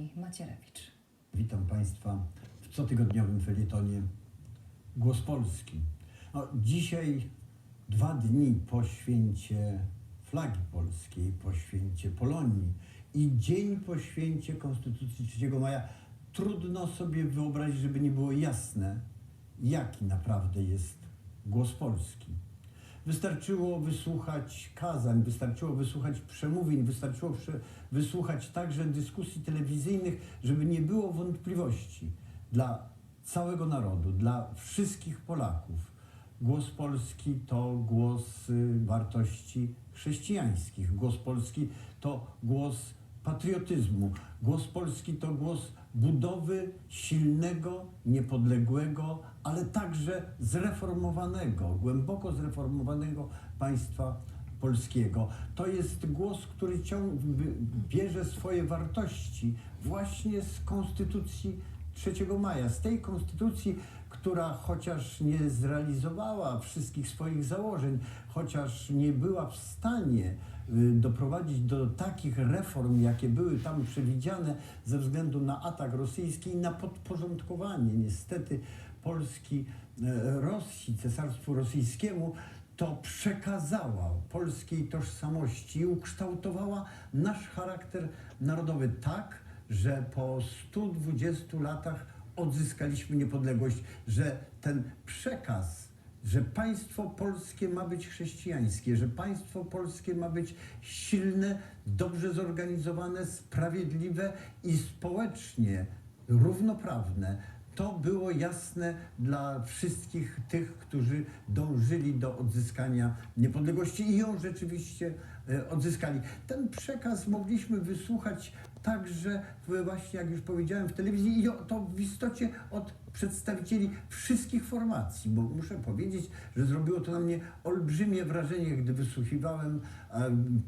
Antoni Macierewicz. Witam Państwa w cotygodniowym felietonie Głos Polski. No, dzisiaj dwa dni po święcie flagi polskiej, po święcie Polonii i dzień po święcie Konstytucji 3 maja. Trudno sobie wyobrazić, żeby nie było jasne, jaki naprawdę jest głos Polski. Wystarczyło wysłuchać kazań, wystarczyło wysłuchać przemówień, wystarczyło wysłuchać także dyskusji telewizyjnych, żeby nie było wątpliwości dla całego narodu, dla wszystkich Polaków. Głos Polski to głos wartości chrześcijańskich. Głos Polski to głos patriotyzmu. Głos Polski to głos budowy silnego, niepodległego, ale także zreformowanego, głęboko zreformowanego państwa polskiego. To jest głos, który ciąg, bierze swoje wartości właśnie z Konstytucji 3 maja, z tej konstytucji, która chociaż nie zrealizowała wszystkich swoich założeń, chociaż nie była w stanie y, doprowadzić do takich reform, jakie były tam przewidziane ze względu na atak rosyjski i na podporządkowanie niestety Polski e, Rosji, Cesarstwu Rosyjskiemu, to przekazała polskiej tożsamości i ukształtowała nasz charakter narodowy. Tak, że po 120 latach odzyskaliśmy niepodległość, że ten przekaz, że państwo polskie ma być chrześcijańskie, że państwo polskie ma być silne, dobrze zorganizowane, sprawiedliwe i społecznie równoprawne. To było jasne dla wszystkich tych, którzy dążyli do odzyskania niepodległości i ją rzeczywiście e, odzyskali. Ten przekaz mogliśmy wysłuchać także w- właśnie, jak już powiedziałem, w telewizji i to w istocie od przedstawicieli wszystkich formacji, bo muszę powiedzieć, że zrobiło to na mnie olbrzymie wrażenie, gdy wysłuchiwałem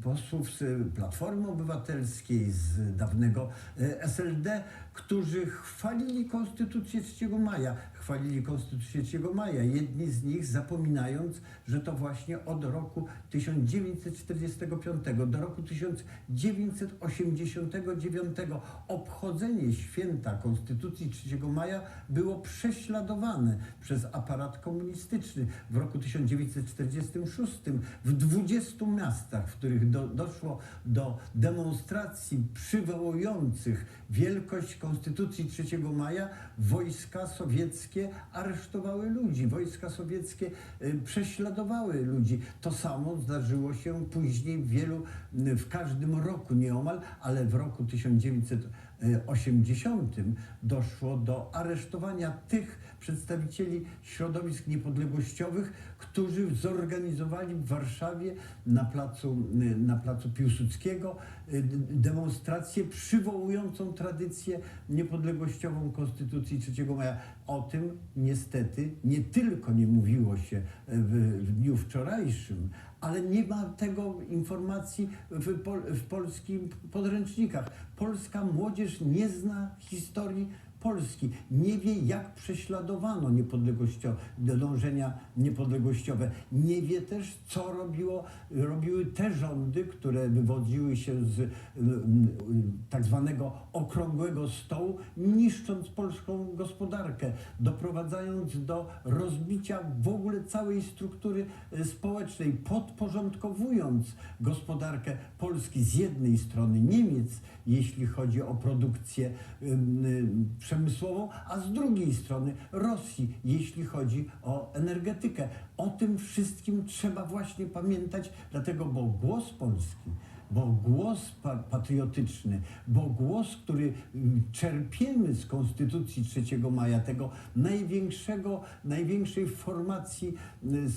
posłów z Platformy Obywatelskiej, z dawnego e, SLD, którzy chwalili Konstytucję 3 maja, chwalili Konstytucję 3 maja, jedni z nich zapominając, że to właśnie od roku 1945 do roku 1989 obchodzenie święta Konstytucji 3 maja było prześladowane przez aparat komunistyczny. W roku 1946 w 20 miastach, w których do, doszło do demonstracji przywołujących wielkość Konstytucji 3 maja, wojska sowieckie aresztowały ludzi, wojska sowieckie y, prześladowały ludzi. To samo zdarzyło się później w wielu, w każdym roku nieomal, ale w roku 1980 doszło do aresztowania tych przedstawicieli środowisk niepodległościowych, którzy zorganizowali w Warszawie na placu, y, na placu Piłsudskiego d- demonstrację przywołującą tradycję niepodległościową Konstytucji 3 maja. O tym niestety nie tylko nie mówiło się w, w dniu wczorajszym, ale nie ma tego informacji w, pol, w polskich podręcznikach. Polska młodzież nie zna historii Polski, nie wie jak prześladowano niepodległościowe, dążenia niepodległościowe, nie wie też co robiło, robiły te rządy, które wywodziły się z y, y, tak zwanego okrągłego stołu, niszcząc polską gospodarkę, doprowadzając do rozbicia w ogóle całej struktury y, społecznej, podporządkowując gospodarkę Polski z jednej strony Niemiec, jeśli chodzi o produkcję y, przemysłową, a z drugiej strony Rosji, jeśli chodzi o energetykę. O tym wszystkim trzeba właśnie pamiętać, dlatego, bo głos Polski bo głos pa patriotyczny, bo głos, który mm, czerpiemy z Konstytucji 3 maja, tego największego, największej formacji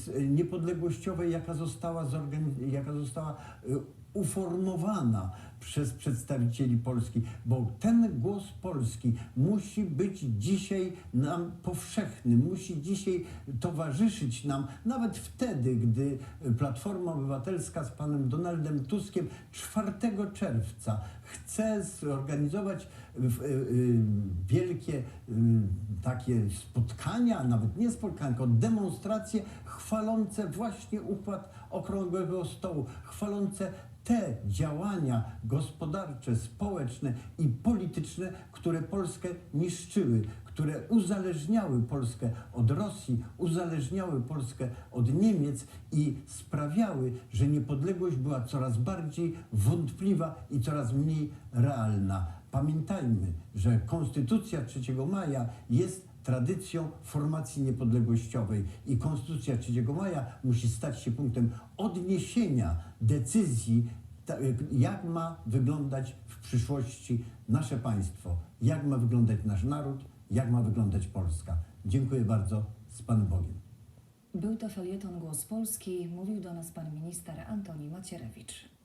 y, niepodległościowej, jaka została, jaka została y, uformowana przez przedstawicieli Polski, bo ten głos Polski musi być dzisiaj nam powszechny, musi dzisiaj towarzyszyć nam, nawet wtedy, gdy Platforma Obywatelska z panem Donaldem Tuskiem 4 czerwca chce zorganizować w- y, y, wielkie takie spotkania, nawet nie spotkania, tylko demonstracje chwalące właśnie układ okrągłego stołu, chwalące te działania gospodarcze, społeczne i polityczne, które Polskę niszczyły, które uzależniały Polskę od Rosji, uzależniały Polskę od Niemiec i sprawiały, że niepodległość była coraz bardziej wątpliwa i coraz mniej realna. Pamiętajmy, że Konstytucja 3 maja jest tradycją formacji niepodległościowej i Konstytucja 3 maja musi stać się punktem odniesienia decyzji, jak ma wyglądać w przyszłości nasze państwo, jak ma wyglądać nasz naród, jak ma wyglądać Polska. Dziękuję bardzo, z Panem Bogiem. Był to felieton Głos Polski. Mówił do nas pan minister Antoni Macierewicz.